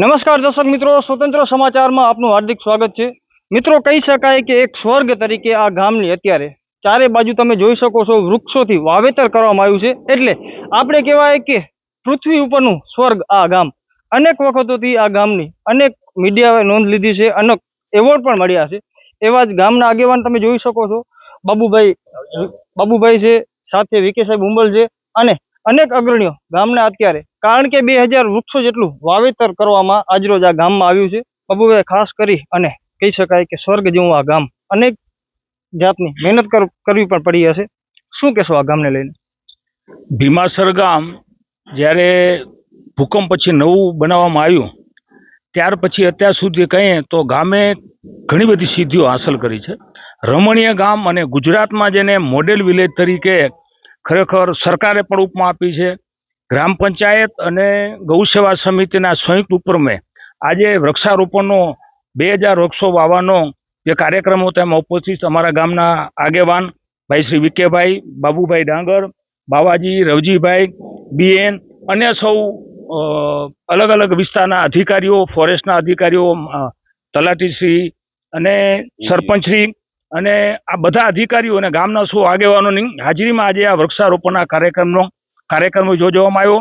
નમસ્કાર દર્શક મિત્રો, સ્વતંત્ર સમાચારમાં આપનું હાર્દિક સ્વાગત છે. મિત્રો, કહી શકાય કે એક સ્વર્ગ તરીકે આ ગામની અત્યારે ચારે બાજુ તમે જોઈ શકો છો, વૃક્ષોથી વાવેતર કરવામાં આવ્યું છે. એટલે આપણે કહેવાય કે પૃથ્વી ઉપરનું સ્વર્ગ આ ગામ. અનેક વખતોથી આ ગામની અનેક મીડિયાએ નોંધ લીધી છે, અનેક એવોર્ડ પણ મળ્યા છે. એવા જ ગામના આગેવાન તમે જોઈ શકો છો. બાબુભાઈ બાબુભાઈ છે, સાથે વિકે સાહેબ ઉંબલ છે અને અનેક અગ્રણીઓ ગામના અત્યારે, કારણ કે બે વૃક્ષો જેટલું વાવેતર કરવામાં આજરોજ આ ગામમાં આવ્યું છે. અબુએ ખાસ કરી અને કહી શકાય કે સ્વર્ગ જેવું આ ગામ અનેક જાતની મહેનત કરવી પણ પડી હશે. શું કહેશો આ ગામને લઈને? ભીમાસર ગામ જ્યારે ભૂકંપ પછી નવું બનાવવામાં આવ્યું, ત્યાર પછી અત્યાર સુધી કહીએ તો ગામે ઘણી બધી સિદ્ધિઓ હાંસલ કરી છે. રમણીય ગામ અને ગુજરાતમાં જેને મોડેલ વિલેજ તરીકે ખરેખર સરકારે પણ ઉપમા આપી છે. ગ્રામ પંચાયત અને ગૌસેવા સમિતિના સંયુક્ત ઉપક્રમે આજે વૃક્ષારોપણનો બે હજાર વૃક્ષો વાવવાનો જે કાર્યક્રમ હતો એમાં ઉપસ્થિત અમારા ગામના આગેવાન ભાઈ શ્રી વિકેભાઈ બાબુભાઈ ડાંગર બાવાજી રવજીભાઈ બીએન અન્ય સૌ અલગ અલગ વિસ્તારના અધિકારીઓ ફોરેસ્ટના અધિકારીઓ તલાટીશ્રી અને સરપંચશ્રી અને આ બધા અધિકારીઓ અને ગામના સૌ આગેવાનોની હાજરીમાં આજે આ વૃક્ષારોપણના કાર્યક્રમનો કાર્યક્રમ યોજવામાં આવ્યો.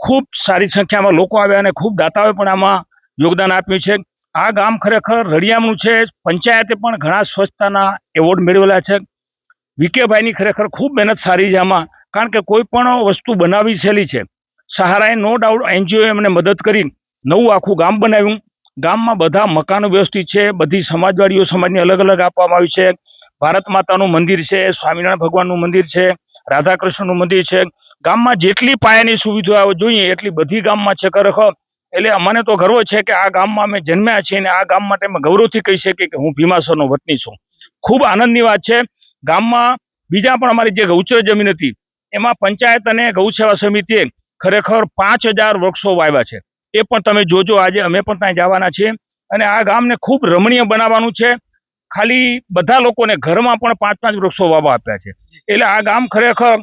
ખૂબ સારી સંખ્યામાં લોકો આવ્યા અને ખૂબ દાતાઓએ પણ આમાં યોગદાન આપ્યું છે. આ ગામ ખરેખર રળિયામણું છે. પંચાયતે પણ ઘણા સ્વચ્છતાના એવોર્ડ મેળવેલા છે. વિકેભાઈની ખરેખર ખૂબ મહેનત સારી છે આમાં. કારણ કે કોઈ પણ વસ્તુ બનાવી શેલી છે. સહારાએ નો ડાઉટ એનજીઓએ એમને મદદ કરી. નવું આખું ગામ બનાવ્યું. ગામમાં બધા મકાનો વ્યવસ્થિત છે, બધી સમાજવાડીઓ સમાજની અલગ અલગ આપવામાં આવી છે. ભારત માતાનું મંદિર છે, સ્વામિનારાયણ ભગવાનનું મંદિર છે, રાધાકૃષ્ણનું મંદિર છે. ગામમાં જેટલી પાયાની સુવિધાઓ જોઈએ, એટલી બધી ગામમાં છે ખરેખર. એટલે અમને તો ગર્વ છે કે આ ગામમાં અમે જન્મ્યા છીએ અને આ ગામ માટે અમે ગૌરવથી કહી શકીએ કે હું ભીમાસરનો વતની છું. ખૂબ આનંદની વાત છે. ગામમાં બીજા પણ અમારી જે ગૌચર જમીન હતી, એમાં પંચાયત અને ગૌસેવા સમિતિએ ખરેખર પાંચ હજાર વૃક્ષો વાવ્યા છે. એ પણ તમે જોજો, આજે અમે પણ ત્યાં જવાના છીએ. અને આ ગામને ખૂબ રમણીય બનાવવાનું છે. ખાલી બધા લોકોને ઘરમાં પણ પાંચ પાંચ વૃક્ષો વાવા આપ્યા છે. એટલે આ ગામ ખરેખર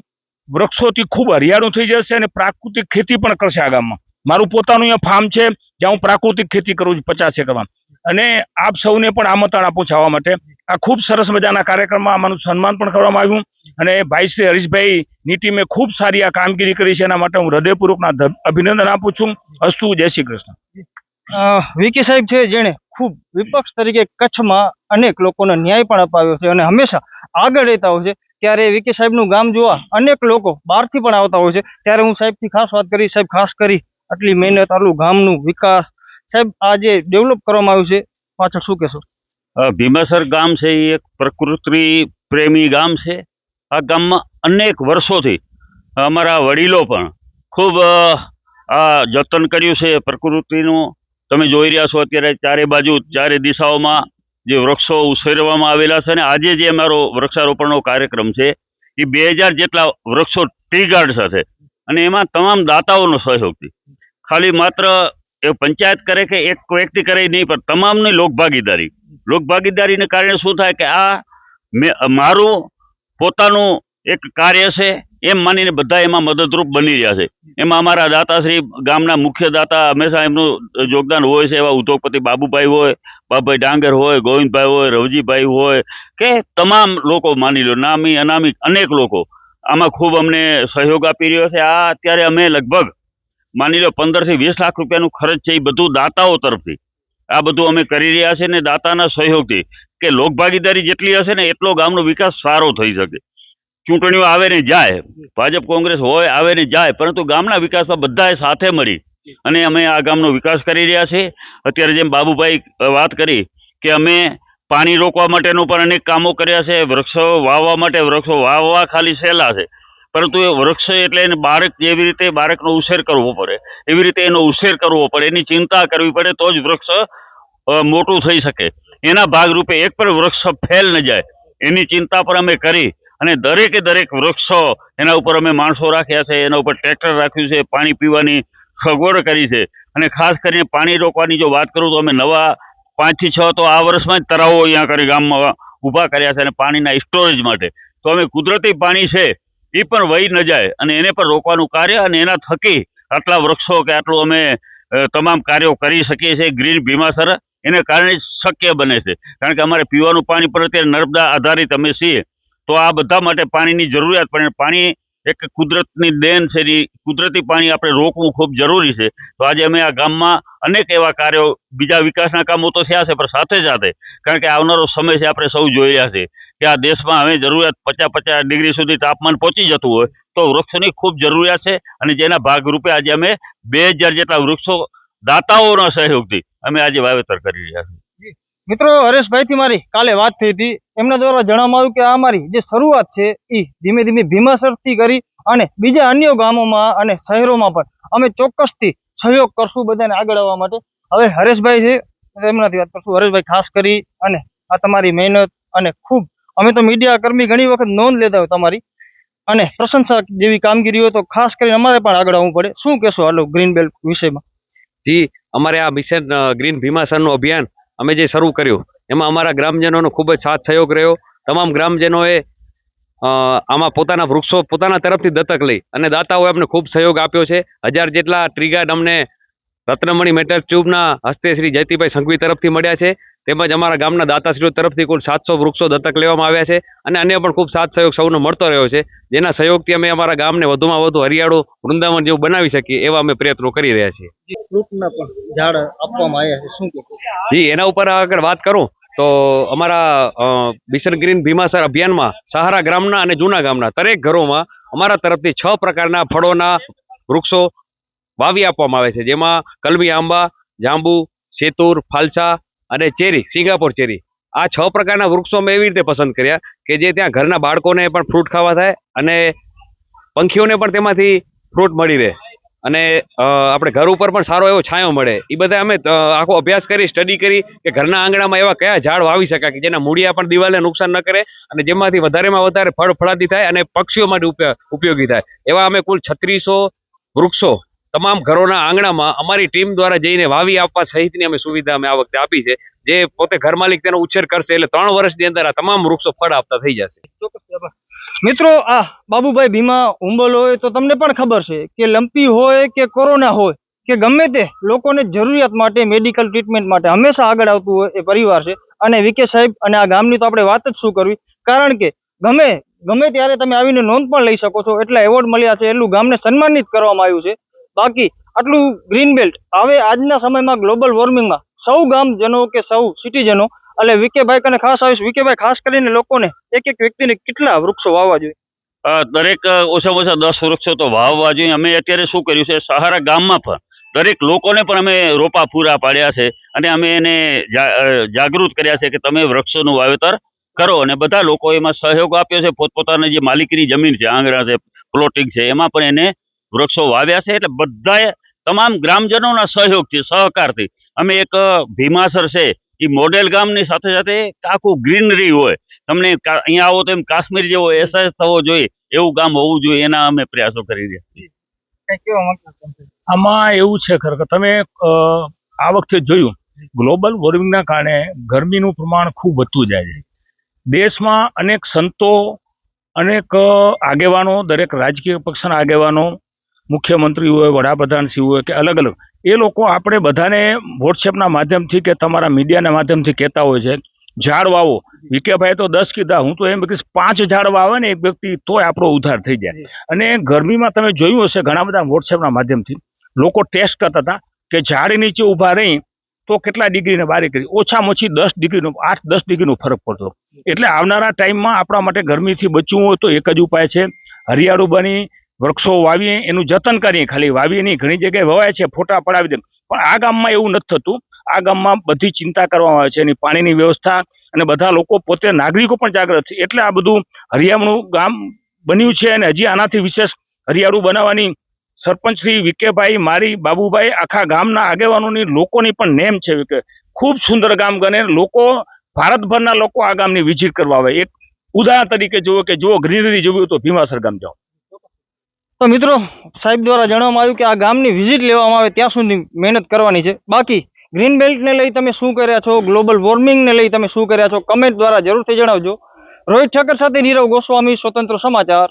વૃક્ષોથી ખૂબ હરિયાળું થઈ જશે અને પ્રાકૃતિક ખેતી પણ કરશે આ ગામમાં. મારું પોતાનું અહીંયા ફાર્મ છે, જ્યાં હું પ્રાકૃતિક ખેતી કરું છું, પચાસ એકરમાં. અને આપ સૌને પણ આમંત્રણ આપું છું આવવા માટે. આ ખૂબ સરસ મજાના કાર્યક્રમમાં આમાંનું સન્માન પણ કરવામાં આવ્યું. અને ભાઈ શ્રી હરીશભાઈ ની ટીમે ખૂબ સારી આ કામગીરી કરી છે. એના માટે હું હૃદયપૂર્વકના અભિનંદન આપું છું. અસ્તુ, જય શ્રી કૃષ્ણ. વિકી સાહેબ છે, જેણે ખૂબ વિપક્ષ તરીકે કચ્છમાં અનેક લોકોને ન્યાય પણ અપાવ્યો છે અને હંમેશા આગળ રહેતા હોય છે. ત્યારે વિકી સાહેબનું ગામ જોવા અનેક લોકો બહારથી પણ આવતા હોય છે. ત્યારે હું સાહેબથી ખાસ વાત કરી, સાહેબ, ખાસ કરી આટલી મહેનત, આટલું ગામનું વિકાસ. સાહેબ, આ જે ડેવલપ કરવામાં આવ્યું છે, પાછળ શું કહેશો? ભીમાસર ગામ છે એ એક પ્રકૃતિ પ્રેમી ગામ છે. આ ગામમાં અનેક વર્ષોથી અમારા વડીલો પણ ખૂબ આ જતન કર્યું છે પ્રકૃતિનું. તમે જોઈ રહ્યા છો અત્યારે ચારે બાજુ ચારે દિશાઓમાં જે વૃક્ષો ઉછેરવામાં આવેલા છે અને આજે જે અમારો વૃક્ષારોપણનો કાર્યક્રમ છે એ બે હજાર જેટલા વૃક્ષો ટી ગાર્ડ સાથે અને એમાં તમામ દાતાઓનો સહયોગથી. ખાલી માત્ર એ પંચાયત કરે કે એક વ્યક્તિ કરે નહીં, પણ તમામની લોકભાગીદારી. લોકભાગીદારીને કારણે શું થાય કે આ મેં, મારું પોતાનું એક કાર્ય છે, એમ માનીને બધા એમાં મદદરૂપ બની રહ્યા છે. એમાં અમારા દાતાશ્રી ગામના મુખ્ય દાતા હંમેશા એમનું યોગદાન હોય છે, એવા ઉદ્યોગપતિ બાબુભાઈ હોય બાબુભાઈ ડાંગર હોય, ગોવિંદભાઈ હોય, રવજીભાઈ હોય, કે તમામ લોકો માની લો, નામી, અનામી અનેક લોકો. આમાં ખૂબ અમને સહયોગ આપી રહ્યો છે. આ અત્યારે અમે લગભગ માની લો પંદરથી વીસ લાખ રૂપિયાનું ખર્ચ છે એ બધું દાતાઓ તરફથી. આ બધું અમે કરી રહ્યા છે ને દાતાના સહયોગથી કે લોકભાગીદારી જેટલી હશે ને એટલો ગામનો વિકાસ સારો થઈ શકે. ચૂંટણીઓ આવે ને જાય, ભાજપ કોંગ્રેસ હોય આવે ને જાય, પરંતુ ગામના વિકાસમાં બધાએ સાથે મળી અને અમે આ ગામનો વિકાસ કરી રહ્યા છીએ. અત્યારે જેમ બાબુભાઈ વાત કરી કે અમે પાણી રોકવા માટેનું પણ અનેક કામો કર્યા છે, વૃક્ષો વાવવા માટે વૃક્ષો વાવવા ખાલી સહેલા છે. પરંતુ એ વૃક્ષ એટલે એને બાળક જેવી રીતે બાળકનો ઉછેર કરવો પડે, એવી રીતે એનો ઉછેર કરવો પડે, એની ચિંતા કરવી પડે, તો જ વૃક્ષ મોટું થઈ શકે. એના ભાગરૂપે એક પણ વૃક્ષ ફેલ ન જાય. એની ચિંતા પર અમે કરી અને દરેકે દરેક વૃક્ષો એના ઉપર અમે માણસો રાખ્યા છે, એના ઉપર ટ્રેક્ટર રાખ્યું છે, પાણી પીવાની સગવડ કરી છે. અને ખાસ કરીને પાણી રોકવાની જો વાત કરું તો અમે નવા પાંચથી છ તો આ વર્ષમાં જ તળાવો અહીંયા કરી ગામમાં ઊભા કર્યા છે અને પાણીના સ્ટોરેજ માટે. તો અમે કુદરતી પાણી છે એ પણ વહી ન જાય અને એને પણ રોકવાનું કાર્ય અને એના થકી આટલા વૃક્ષો કે આટલું અમે તમામ કાર્યો કરી શકીએ છીએ. ગ્રીન ભીમાસર એને કારણે શક્ય બને છે. કારણ કે અમારે પીવાનું પાણી પણ અત્યારે નર્મદા આધારિત અમે છીએ. તો આ બધા માટે પાણીની જરૂરિયાત પડે. પાણી એક કુદરતની દેન છે. એ કુદરતી પાણી આપણે રોકવું ખૂબ જરૂરી છે. તો આજે અમે આ ગામમાં અનેક એવા કાર્યો, બીજા વિકાસના કામો તો થયા છે, પણ સાથે સાથે, કારણ કે આવનારો સમય છે, આપણે સૌ જોઈ રહ્યા છે કે આ દેશમાં હવે જરૂરિયાત પચાસ પચાસ ડિગ્રી સુધી તાપમાન પહોંચી જતું હોય, તો વૃક્ષોની ખૂબ જરૂરિયાત છે અને જેના ભાગરૂપે આજે અમે બે હજાર જેટલા વૃક્ષો દાતાઓના સહયોગથી અમે આજે વાવેતર કરી રહ્યા છીએ. મિત્રો, હરેશભાઈથી મારી કાલે વાત થઈ હતી. એમના દ્વારા જણાવવામાં આવ્યું કે આ મારી જે શરૂઆત છે એ ધીમે ધીમે ભીમાસરથી કરી અને બીજા અન્ય ગામોમાં અને શહેરોમાં પણ અમે ચોક્કસથી સહયોગ કરશું બધાને આગળ આવવા માટે. હવે હરેશભાઈ છે એમનાથી વાત કરશું. હરેશભાઈ ખાસ કરી અને આ તમારી મહેનત અને ખૂબ અમે તો મીડિયા કર્મી ઘણી વખત નોંધ લેતા હોય તમારી. અને પ્રશંસા જેવી કામગીરી હોય તો ખાસ કરીને અમારે પણ આગળ આવવું પડે. શું કહેશો હાલો ગ્રીન બેલ્ટ વિષયમાં? જી, અમારે આ મિશન ગ્રીન ભીમાસરનું અભિયાન અમે જે શરૂ કર્યું, એમાં અમારા ગ્રામજનોનો ખૂબ જ સાથ સહયોગ રહ્યો. તમામ ગ્રામજનોએ આમાં પોતાના વૃક્ષો પોતાના તરફથી દત્તક લઈ અને દાતાઓએ અમને ખૂબ સહયોગ આપ્યો છે. હજાર જેટલા ટ્રીગાર્ડ અમને રત્નમણી મેટલ ટ્યુબના હસ્તે શ્રી જયતીભાઈ સંઘવી તરફથી મળ્યા છે. તેમજ અમારા ગામના દાતાશ્રીઓ તરફથી કુલ સાતસો વૃક્ષો દત્તક લેવામાં આવ્યા છે અને અન્ય પણ ખૂબ સાથ સહયોગ સૌનો મળતો રહ્યો છે. જેના સહયોગથી અમે અમારા ગામને વધુમાં વધુ હરિયાળું વૃંદાવન જેવું બનાવી શકીએ એવા અમે પ્રયત્નો કરી રહ્યા છીએ. ઝાડ આપવામાં આવ્યા છે. શું જી એના ઉપર આગળ વાત કરું તો અમારા બિશન ગ્રીન ભીમાસર અભિયાનમાં સહારા ગ્રામના અને જૂના ગામના દરેક ઘરોમાં અમારા તરફથી છ પ્રકારના ફળોના વૃક્ષો વાવી આપવામાં આવે છે. જેમાં કલમી, આંબા, જાંબુ, સેતુર, ફાલસા અને ચેરી, સિંગાપોર ચેરી. આ છ પ્રકારના વૃક્ષો મેં એવી રીતે પસંદ કર્યા કે જે ત્યાં ઘરના બાળકોને પણ ફ્રૂટ ખાવા થાય અને પંખીઓને પણ તેમાંથી ફ્રૂટ મળી રહે. અને આપણે ઘર ઉપર પણ સારો એવો છાંયો મળે. એ બધા અમે આખો અભ્યાસ કરી સ્ટડી કરી કે ઘરના આંગણામાં એવા કયા ઝાડ વાવી શકાય કે જેના મૂળિયા પણ દિવાલને નુકસાન ન કરે અને જેમાંથી વધારેમાં વધારે ફળ ફળાદી થાય અને પક્ષીઓ માટે ઉપયો- ઉપયોગી થાય. એવા અમે કુલ છત્રીસો વૃક્ષો તમામ ઘરોના આંગણામાં અમારી ટીમ દ્વારા જઈને વાવી આપવા સહિતની અમે સુવિધા અમે આ વખતે આપી છે. જે પોતે ઘર માલિક તેનો ઉછેર કરશે એટલે ત્રણ વર્ષની અંદર આ તમામ વૃક્ષો ફળ આપતા થઈ જશે. મિત્રો, આ બાબુભાઈ ભીમા ઉંબલ હોય તો તમને પણ ખબર છે કે લંપી હોય કે કોરોના હોય કે ગમે તે લોકોને જરૂરિયાત માટે મેડિકલ ટ્રીટમેન્ટ માટે હંમેશા આગળ આવતું હોય એ પરિવાર છે. અને વિકે સાહેબ અને આ ગામની તો આપણે વાત જ શું કરવી? કારણ કે ગમે ગમે ત્યારે તમે આવીને નોંધ પણ લઈ શકો છો. એટલા એવોર્ડ મળ્યા છે. એટલું ગામને સન્માનિત કરવામાં આવ્યું છે. બાકી આટલું ગ્રીન બેલ્ટ હવે આજના સમયમાં ગ્લોબલ વોર્મિંગમાં સૌ ગામજનો કે સૌ સિટીજનો એટલે વિકેભાઈ કને ખાસ આવીશ. વિકેભાઈ ખાસ કરીને લોકોને એક એક વ્યક્તિને કેટલા વૃક્ષો વાવવા જોઈએ? દરેક ઓછા ઓછા દસ વૃક્ષો તો વાવવા જોઈએ. અમે અત્યારે શું કર્યું છે, સહારા ગામમાં પણ દરેક લોકોને પણ અમે રોપા પૂરા પાડ્યા છે અને અમે એને જાગૃત કર્યા છે કે તમે વૃક્ષોનું વાવેતર કરો અને બધા લોકો એમાં સહયોગ આપ્યો છે. પોતપોતાની જે માલિકીની જમીન છે આંગણા છે પ્લોટિંગ છે, એમાં પણ એને વૃક્ષો વાવ્યા છે એટલે બધાએ તમામ ગ્રામજનોના સહયોગથી સહકારથી. અમે એક ભીમાસર છે એ મોડેલ ગામની સાથે સાથે આખું ગ્રીનરી હોય. તમને અહીંયા આવો તો એમ કાશ્મીર જેવો અહેસાસ થવો જોઈએ એવું ગામ હોવું જોઈએ એના અમે પ્રયાસો કરી રહ્યા છીએ? આમાં એવું છે ખરેખર તમે આ વખતે જોયું ગ્લોબલ વોર્મિંગના કારણે ગરમીનું પ્રમાણ ખૂબ વધતું જાય છે. દેશમાં અનેક સંતો અનેક આગેવાનો દરેક રાજકીય પક્ષના આગેવાનો મુખ્યમંત્રી હોય વડાપ્રધાન શ્રી હોય કે અલગ અલગ. એ લોકો આપણે બધાને વોટ્સએપના માધ્યમથી કે તમારા મીડિયાના માધ્યમથી કહેતા હોય છે. ઝાડ વાવો. વિકેભાઈ તો દસ કીધા. હું તો એમ કહીશ પાંચ ઝાડ વાવે ને એક વ્યક્તિ તોય આપણો ઉધાર થઈ જાય. અને ગરમીમાં તમે જોયું હશે ઘણા બધા વોટ્સએપના માધ્યમથી. લોકો ટેસ્ટ કરતા હતા કે ઝાડ નીચે ઊભા રહી તો કેટલા ડિગ્રીને બારી કરી. ઓછામાં ઓછી દસ ડિગ્રીનો, આઠ દસ ડિગ્રીનો ફરક પડતો. એટલે આવનારા ટાઈમમાં આપણા માટે ગરમીથી બચવું હોય તો એક જ ઉપાય છે. હરિયાળું બની વૃક્ષો વાવીએ, એનું જતન કરીએ. ખાલી વાવીએ નહીં, ઘણી જગ્યાએ વવાય છે, ફોટા પડાવી દે. પણ આ ગામમાં એવું નથી થતું. આ ગામમાં બધી ચિંતા કરવામાં આવે છે. એની પાણીની વ્યવસ્થા અને બધા લોકો પોતે નાગરિકો પણ જાગૃત છે. એટલે આ બધું હરિયાળું ગામ બન્યું છે અને હજી આનાથી વિશેષ હરિયાળું બનાવવાની સરપંચ શ્રી વિકેભાઈ, મારી બાબુભાઈ આખા ગામના આગેવાનોની લોકોની પણ નેમ છે કે ખૂબ સુંદર ગામ ગણે. લોકો ભારતભરના લોકો આ ગામની વિઝિટ કરવા આવે. એક ઉદાહરણ તરીકે જુઓ કે જુઓ ગ્રીનરી જોવી હોય તો ભીમાસર ગામ જાઓ. તો મિત્રો, સાહેબ દ્વારા જણાવવામાં આવ્યું કે આ ગામની વિઝિટ લેવામાં આવે ત્યાં સુધી મહેનત કરવાની છે. બાકી ગ્રીન બેલ્ટને લઈ તમે શું કર્યા છો? ગ્લોબલ વોર્મિંગને લઈ તમે શું કર્યા છો? કમેન્ટ દ્વારા જરૂરથી જણાવજો. રોહિત ઠક્કર સાથે નીરવ ગોસ્વામી, સ્વતંત્ર સમાચાર.